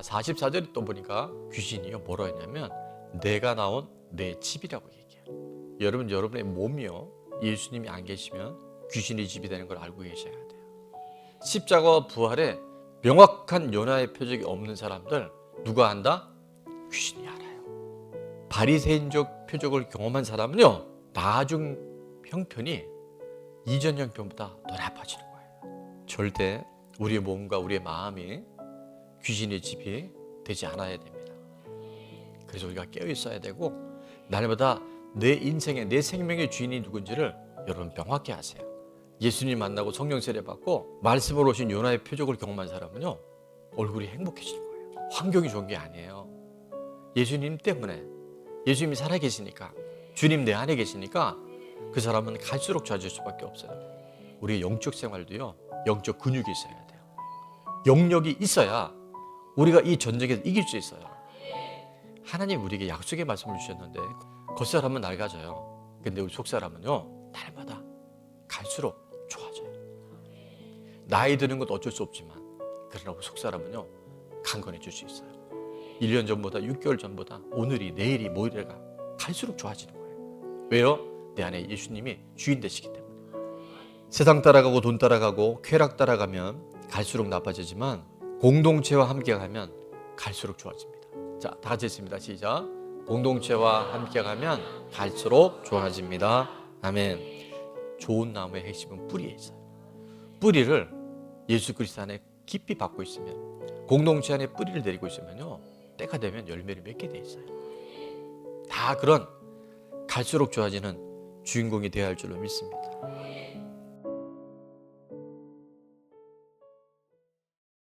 44절에 또 보니까 귀신이요 뭐라 했냐면 내가 나온 내 집이라고 얘기해요. 여러분 여러분의 몸이요 예수님이 안 계시면 귀신의 집이 되는 걸 알고 계셔야 돼요. 십자가와 부활에 명확한 연하의 표적이 없는 사람들 누가 한다? 귀신이 알아요. 바리새인적 표적을 경험한 사람은요 나중 형편이 이전 형편보다 더 나빠지는 거예요. 절대 우리의 몸과 우리의 마음이 귀신의 집이 되지 않아야 됩니다. 그래서 우리가 깨어 있어야 되고 날마다 내 인생의 내 생명의 주인이 누군지를 여러분 명확히 아세요. 예수님 만나고 성령 세례 받고 말씀으로 오신 요나의 표적을 경험한 사람은요 얼굴이 행복해지는 거예요. 환경이 좋은 게 아니에요. 예수님 때문에 예수님이 살아 계시니까 주님 내 안에 계시니까 그 사람은 갈수록 좋아질 수밖에 없어요. 우리의 영적 생활도요 영적 근육이 있어야 돼요. 영력이 있어야 우리가 이 전쟁에서 이길 수 있어요. 하나님 우리에게 약속의 말씀을 주셨는데 겉사람은 낡아져요. 근데 우리 속사람은요 날마다 갈수록 좋아져요. 나이 드는 것도 어쩔 수 없지만 그러나 우리 속사람은요 강건해질 수 있어요. 1년 전보다 6개월 전보다 오늘이 내일이 모레가 갈수록 좋아지는 거예요. 왜요? 내 안에 예수님이 주인 되시기 때문에. 세상 따라가고 돈 따라가고 쾌락 따라가면 갈수록 나빠지지만 공동체와 함께 가면 갈수록 좋아집니다. 자, 다 같이 했습니다. 시작. 공동체와 함께 가면 갈수록 좋아집니다. 아멘. 좋은 나무의 핵심은 뿌리에 있어요. 뿌리를 예수 그리스도 안에 깊이 받고 있으면 공동체 안에 뿌리를 내리고 있으면요. 때가 되면 열매를 맺게 돼 있어요. 다 그런 갈수록 좋아지는 주인공이 되어야 할 줄로 믿습니다.